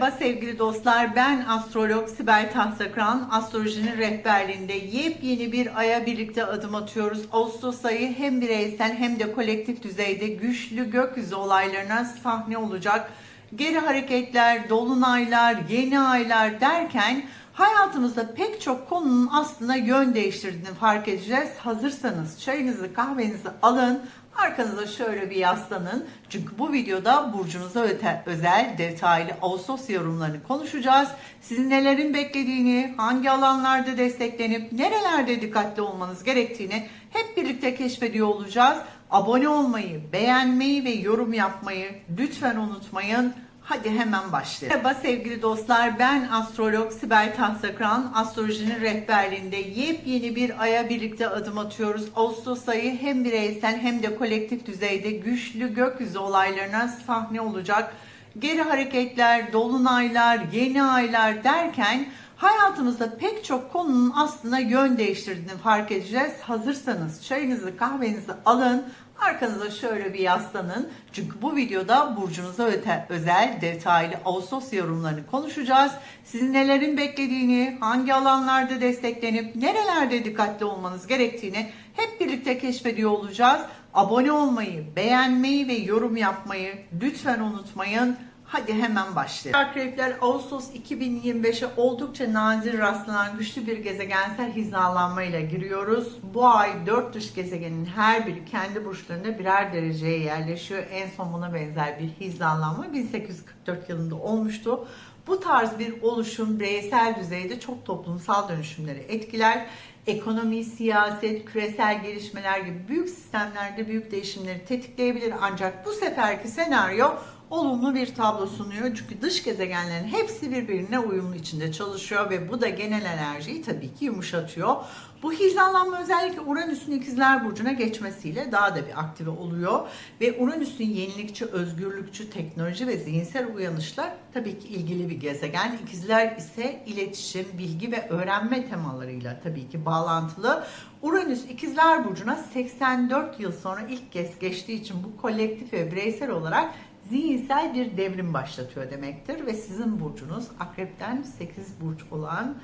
Merhaba sevgili dostlar. Ben astrolog Sibel Tahtakıran. Astrolojinin rehberliğinde yepyeni bir aya birlikte adım atıyoruz. Ağustos ayı hem bireysel hem de kolektif düzeyde güçlü gökyüzü olaylarına sahne olacak. Geri hareketler, dolunaylar, yeni aylar derken hayatımızda pek çok konunun aslında yön değiştirdiğini fark edeceğiz. Hazırsanız çayınızı kahvenizi alın. Arkanıza şöyle bir yaslanın. Çünkü bu videoda burcunuza özel detaylı Ağustos yorumlarını konuşacağız. Sizin nelerin beklediğini, hangi alanlarda desteklenip nerelerde dikkatli olmanız gerektiğini hep birlikte keşfediyor olacağız. Abone olmayı, beğenmeyi ve yorum yapmayı lütfen unutmayın. Hadi hemen başlayalım. Merhaba sevgili dostlar. Ben astrolog Sibel Tahtakıran. Astrolojinin rehberliğinde yepyeni bir aya birlikte adım atıyoruz. Ağustos ayı hem bireysel hem de kolektif düzeyde güçlü gökyüzü olaylarına sahne olacak. Geri hareketler, dolunaylar, yeni aylar derken hayatımızda pek çok konunun aslında yön değiştirdiğini fark edeceğiz. Hazırsanız çayınızı kahvenizi alın. Arkanıza şöyle bir yaslanın. Çünkü bu videoda burcunuza özel detaylı Ağustos yorumlarını konuşacağız. Sizin nelerin beklediğini, hangi alanlarda desteklenip nerelerde dikkatli olmanız gerektiğini hep birlikte keşfediyor olacağız. Abone olmayı, beğenmeyi ve yorum yapmayı lütfen unutmayın. Hadi hemen başlayalım. Akrepler Ağustos 2025'e oldukça nadir rastlanan güçlü bir gezegensel hizalanmayla giriyoruz. Bu ay 4 dış gezegenin her biri kendi burçlarında birer dereceye yerleşiyor. En son buna benzer bir hizalanma 1844 yılında olmuştu. Bu tarz bir oluşum bireysel düzeyde çok toplumsal dönüşümleri etkiler. Ekonomi, siyaset, küresel gelişmeler gibi büyük sistemlerde büyük değişimleri tetikleyebilir. Ancak bu seferki senaryo olumlu bir tablo sunuyor. Çünkü dış gezegenlerin hepsi birbirine uyumlu içinde çalışıyor ve bu da genel enerjiyi tabii ki yumuşatıyor. Bu hizalanma özellikle Uranüs'ün ikizler burcuna geçmesiyle daha da bir aktive oluyor. Ve Uranüs'ün yenilikçi, özgürlükçü, teknoloji ve zihinsel uyanışla tabii ki ilgili bir gezegen. İkizler ise iletişim, bilgi ve öğrenme temalarıyla tabii ki bağlantılı. Uranüs ikizler burcuna 84 yıl sonra ilk kez geçtiği için bu kolektif ve bireysel olarak zihinsel bir devrim başlatıyor demektir ve sizin burcunuz akrepten 8 burç olan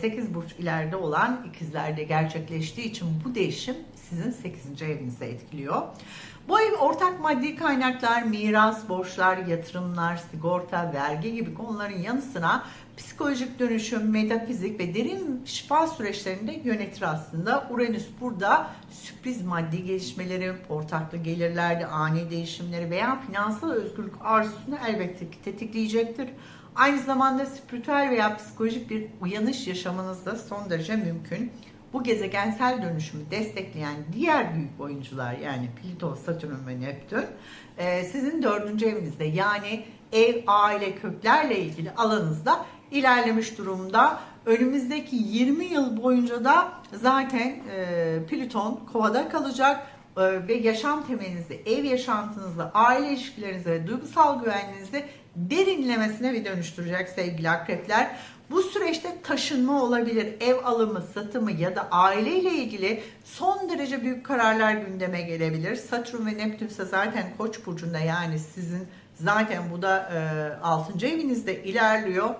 8 burç ileride olan ikizlerde gerçekleştiği için bu değişim sizin 8. evinizi etkiliyor. Bu ev ortak maddi kaynaklar, miras, borçlar, yatırımlar, sigorta, vergi gibi konuların yanı sıra psikolojik dönüşüm, metafizik ve derin şifa süreçlerinde yönetir aslında. Uranüs burada sürpriz maddi gelişmeleri, ortaklı gelirlerde ani değişimleri veya finansal özgürlük arzusunu elbette ki tetikleyecektir. Aynı zamanda spiritüel veya psikolojik bir uyanış yaşamanız da son derece mümkün. Bu gezegensel dönüşümü destekleyen diğer büyük oyuncular yani Plüton, Satürn ve Neptün e, sizin dördüncü evinizde yani ev, aile, köklerle ilgili alanınızda ilerlemiş durumda. Önümüzdeki 20 yıl boyunca da zaten e, Plüton kovada kalacak e, ve yaşam temelinizde, ev yaşantınızda, aile ilişkilerinizde duygusal güvenliğinizde derinlemesine bir dönüştürecek sevgili akrepler. Bu süreçte taşınma olabilir, ev alımı, satımı ya da aileyle ilgili son derece büyük kararlar gündeme gelebilir. Satürn ve Neptün ise zaten Koç burcunda yani sizin zaten bu da e, 6. evinizde ilerliyor.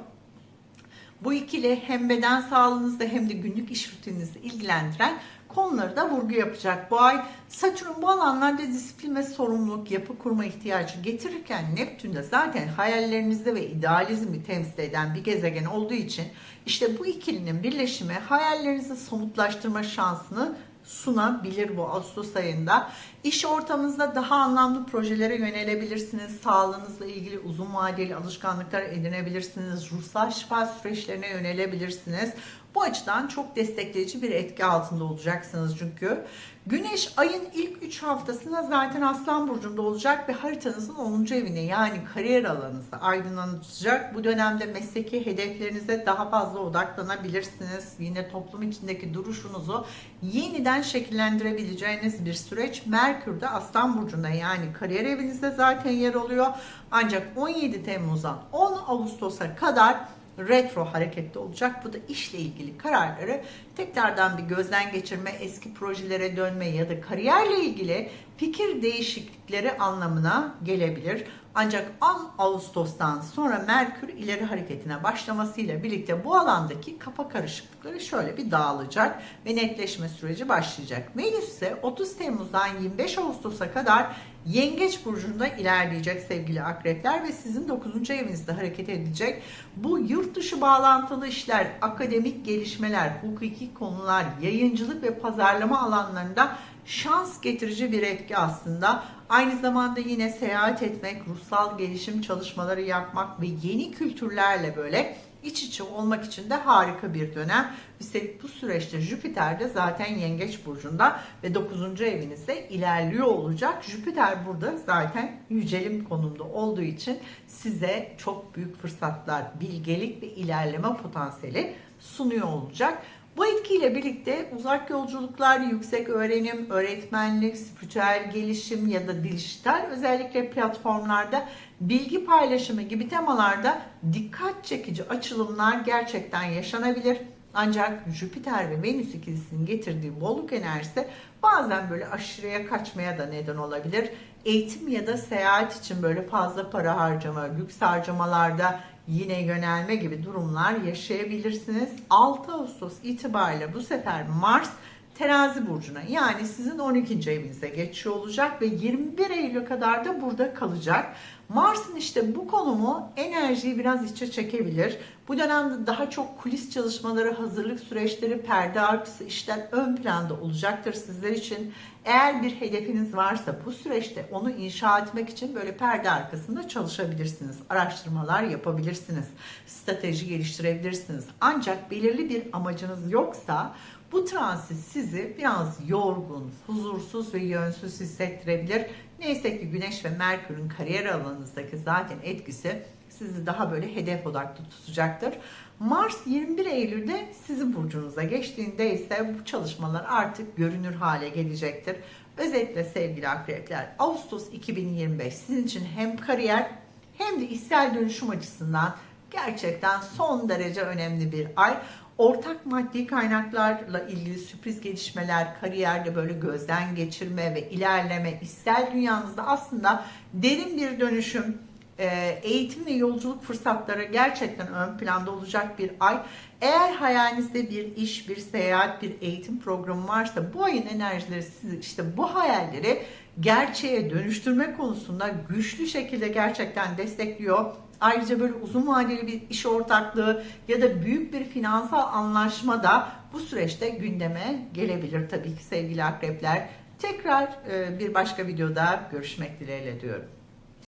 Bu ikili hem beden sağlığınızda hem de günlük iş rutininizi ilgilendiren konuları da vurgu yapacak bu ay. Satürn bu alanlarda disiplin ve sorumluluk, yapı kurma ihtiyacı getirirken Neptün de zaten hayallerinizde ve idealizmi temsil eden bir gezegen olduğu için işte bu ikilinin birleşimi hayallerinizi somutlaştırma şansını sunabilir bu Ağustos ayında. İş ortamınızda daha anlamlı projelere yönelebilirsiniz. Sağlığınızla ilgili uzun vadeli alışkanlıklar edinebilirsiniz. Ruhsal şifa süreçlerine yönelebilirsiniz. Bu açıdan çok destekleyici bir etki altında olacaksınız çünkü. Güneş ayın ilk 3 haftasında zaten Aslan Burcu'nda olacak ve haritanızın 10. evine yani kariyer alanınızda aydınlanacak. Bu dönemde mesleki hedeflerinize daha fazla odaklanabilirsiniz. Yine toplum içindeki duruşunuzu yeniden şekillendirebileceğiniz bir süreç. Merkür de Aslan Burcu'nda yani kariyer evinizde zaten yer alıyor. Ancak 17 Temmuz'dan 10 Ağustos'a kadar retro harekette olacak. Bu da işle ilgili kararları tekrardan bir gözden geçirme, eski projelere dönme ya da kariyerle ilgili fikir değişiklikleri anlamına gelebilir. Ancak 10 Ağustos'tan sonra Merkür ileri hareketine başlamasıyla birlikte bu alandaki kafa karışıklıkları şöyle bir dağılacak ve netleşme süreci başlayacak. Venüs ise 30 Temmuz'dan 25 Ağustos'a kadar Yengeç burcunda ilerleyecek sevgili akrepler ve sizin 9. evinizde hareket edecek. Bu yurt dışı bağlantılı işler, akademik gelişmeler, hukuki konular, yayıncılık ve pazarlama alanlarında şans getirici bir etki aslında. Aynı zamanda yine seyahat etmek, ruhsal gelişim çalışmaları yapmak ve yeni kültürlerle böyle iç içe olmak için de harika bir dönem. Üstelik bu süreçte Jüpiter de zaten Yengeç burcunda ve 9. evinizde ilerliyor olacak. Jüpiter burada zaten yücelim konumda olduğu için size çok büyük fırsatlar, bilgelik ve ilerleme potansiyeli sunuyor olacak. Bu etkiyle birlikte uzak yolculuklar, yüksek öğrenim, öğretmenlik, spiritüel gelişim ya da dijital özellikle platformlarda bilgi paylaşımı gibi temalarda dikkat çekici açılımlar gerçekten yaşanabilir. Ancak Jüpiter ve Venüs ikilisinin getirdiği bolluk enerjisi bazen böyle aşırıya kaçmaya da neden olabilir. Eğitim ya da seyahat için böyle fazla para harcama, lüks harcamalarda yine yönelme gibi durumlar yaşayabilirsiniz. 6 Ağustos itibariyle bu sefer Mars Terazi burcuna yani sizin 12. evinize geçiyor olacak ve 21 Eylül kadar da burada kalacak. Mars'ın işte bu konumu enerjiyi biraz içe çekebilir. Bu dönemde daha çok kulis çalışmaları, hazırlık süreçleri, perde arkası işler ön planda olacaktır sizler için. Eğer bir hedefiniz varsa bu süreçte onu inşa etmek için böyle perde arkasında çalışabilirsiniz. Araştırmalar yapabilirsiniz. Strateji geliştirebilirsiniz. Ancak belirli bir amacınız yoksa bu transit sizi biraz yorgun, huzursuz ve yönsüz hissettirebilir. Neyse ki Güneş ve Merkür'ün kariyer alanınızdaki zaten etkisi sizi daha böyle hedef odaklı tutacaktır. Mars 21 Eylül'de sizin burcunuza geçtiğinde ise bu çalışmalar artık görünür hale gelecektir. Özetle sevgili akrepler Ağustos 2025 sizin için hem kariyer hem de içsel dönüşüm açısından gerçekten son derece önemli bir ay. Ortak maddi kaynaklarla ilgili sürpriz gelişmeler, kariyerde böyle gözden geçirme ve ilerleme, içsel dünyanızda aslında derin bir dönüşüm, e, eğitim ve yolculuk fırsatları gerçekten ön planda olacak bir ay. Eğer hayalinizde bir iş, bir seyahat, bir eğitim programı varsa bu ayın enerjileri sizi işte bu hayalleri gerçeğe dönüştürme konusunda güçlü şekilde gerçekten destekliyor. Ayrıca böyle uzun vadeli bir iş ortaklığı ya da büyük bir finansal anlaşma da bu süreçte gündeme gelebilir tabii ki sevgili akrepler. Tekrar e, bir başka videoda görüşmek dileğiyle diyorum.